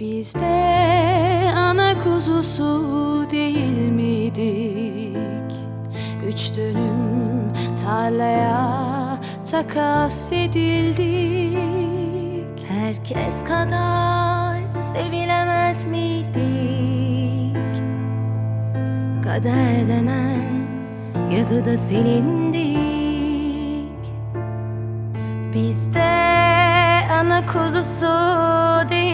Biz de ana kuzusu değil miydik? Üç dönüm tarlaya takas edildik. Herkes kadar sevilemez miydik? Kader denen yazıda silindik. Biz de ana kuzusu değil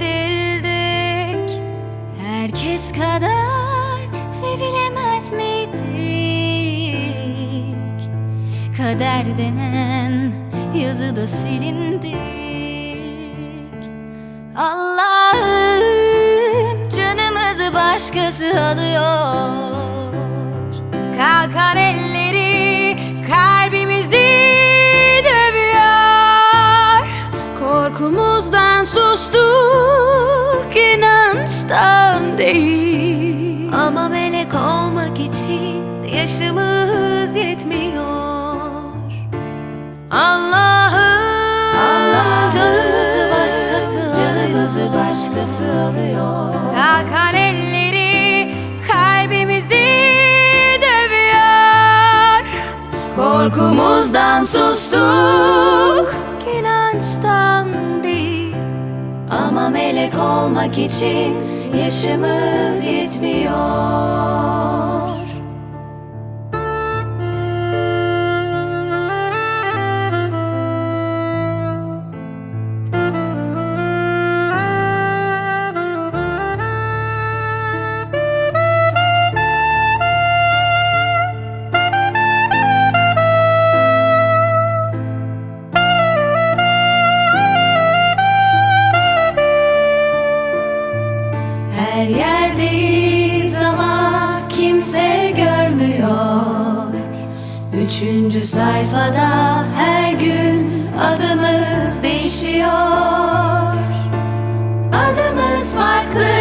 edildik. Herkes kadar sevilemez miydik? Kader denen yazıda silindik. Allah'ım canımızı başkası alıyor. Kalkan elleri Korkumuzdan sustuk inançtan değil. Ama melek olmak için yaşımız yetmiyor. Allah'ım canımızı başkası canımızı alıyor. başkası alıyor. Kalkan elleri kalbimizi dövüyor. Korkumuzdan sustuk inançtan değil. Ama melek olmak için yaşımız yetmiyor. Her yerdeyiz ama kimse görmüyor. Üçüncü sayfada her gün adımız değişiyor. Adımız farklı,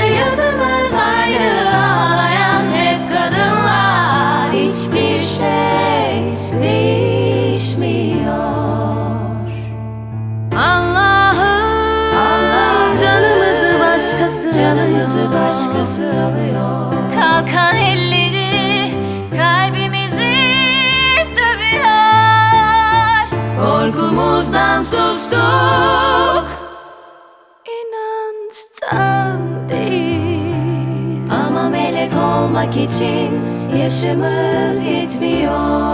canımızı alıyor. başkası alıyor. Kalkan elleri kalbimizi dövüyor. Korkumuzdan sustuk. İnançtan değil. Ama melek olmak için yaşımız yetmiyor.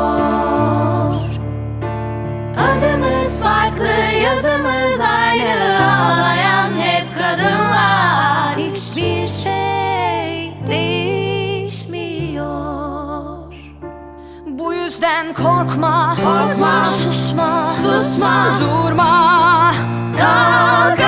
yüzden korkma. Korkma. Susma. Susma. Durma. Kalk.